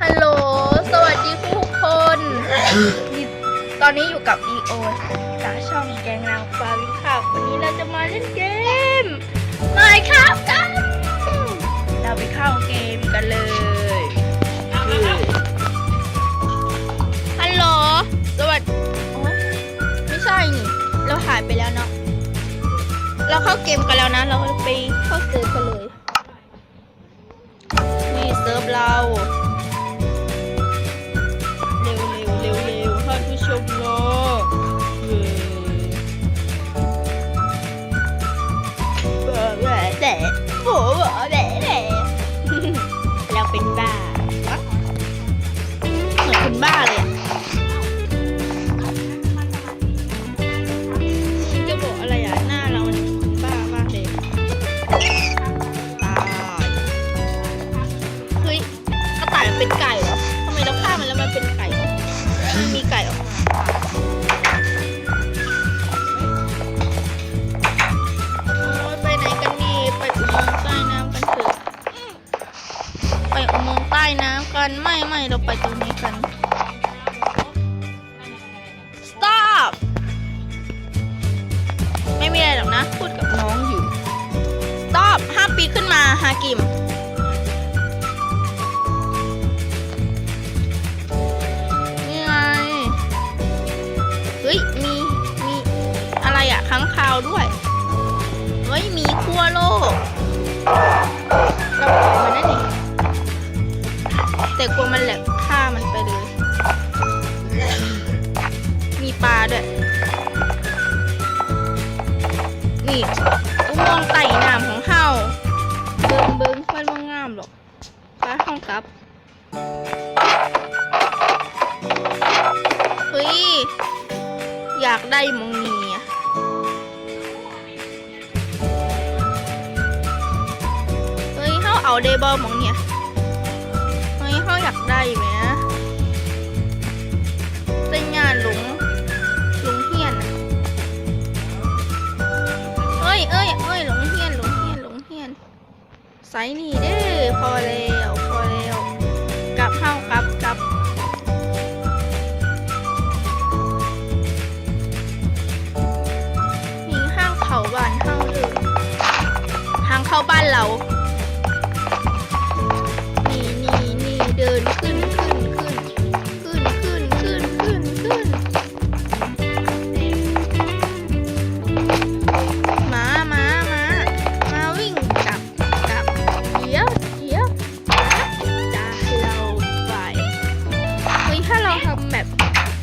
ฮัลโหล สวัสดีทุกคนนี่ตอนนี้อยู่กับ EO จากช่องแกงนางฟ้าวิคา เราเข้าเกมกันแล้วนะ เราไปเข้าเซิร์ฟกันเลย นี่เซิร์ฟเรา กันไม่ไม่เราไปตรงนี้กัน stop ไม่มีอะไรหรอกนะ พูดกับน้องอยู่ stop ห้ามปีขึ้นมาฮากิมนี่ไงเฮ้ยมีมีอะไรอะค้างคาวด้วยเฮ้ยมีขั้วโลกเราปล่อยมันได้นี่ แต่กลัวมันแหลกฆ่ามันไปเลย มีปลาด้วย นี่อุโมงค์ไต่น้ำของเฮาเบิงเบิงมันว่างามหรอกไปห้องครับเฮ้ย อยากได้มองนีอะเฮ้ยเขาเอาเดบอมองเนี่ยเฮ้ย อยากได้ไหมเต้นงานหลงหลงเฮียนเอ้ยเอ้ยเอ้ยหลงเฮียนหลงเฮียนหลงเฮียนไซนี่เด้อพอแล้ว ดินขึ้นขึ้นขึ้นขึ้นขึ้นขึ้นขึ้นขึ้นมามามามาวิ่งกลับกลับเดี๋ยวเดี๋ยวจะเราไปเฮ้ยถ้าเราทำแบบ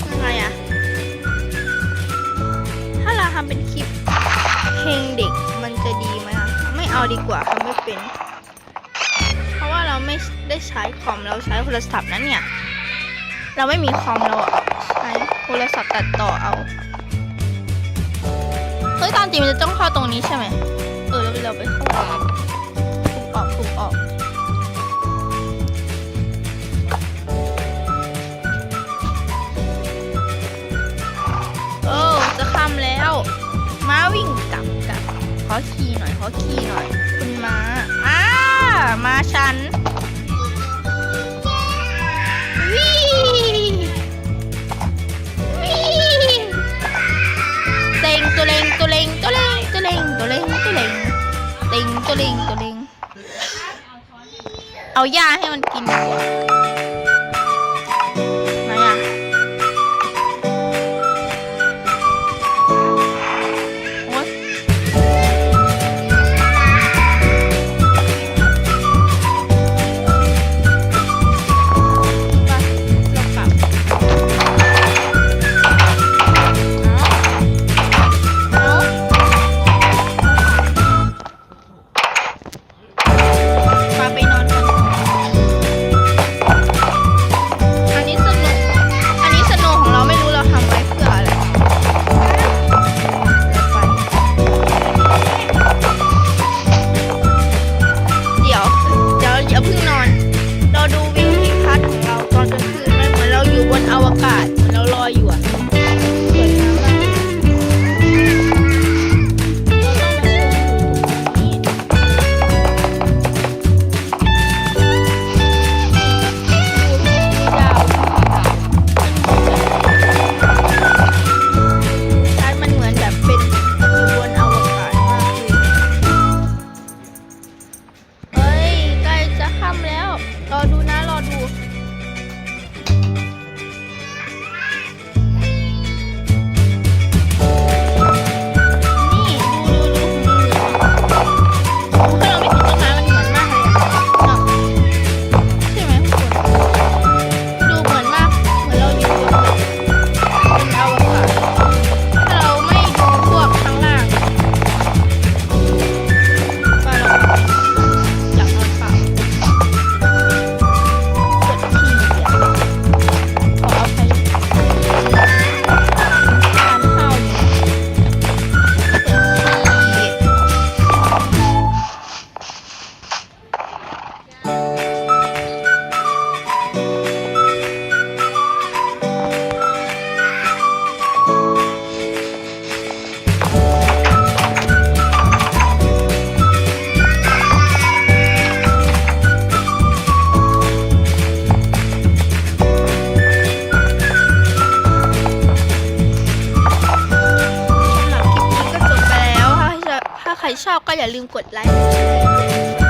ยังไงอะถ้าเราทำเป็นคลิปเพลงเด็กมันจะดีไหมคะไม่เอาดีกว่าค่ะไม่เป็น ไม่ได้ใช้คอมเราใช้โทรศัพท์นั้นเนี่ย เราไม่มีคอมเราใช้โทรศัพท์ตัดต่อเอาเฮ้ยตามจริงมันจะต้องเข้าตรงนี้ใช่ไหมเออแล้วเราไปเข้าตรงนี้ถูกออกถูกออกโอ้จะค่ำแล้ว ม้าวิ่งกลับกลับขอขี่หน่อยขอขี่หน่อย คุณม้าอ้ามาฉัน ตัวเลงตัวเลงเอาหญ้าให้มันกินดีกว่า อย่าลืมกดไลค์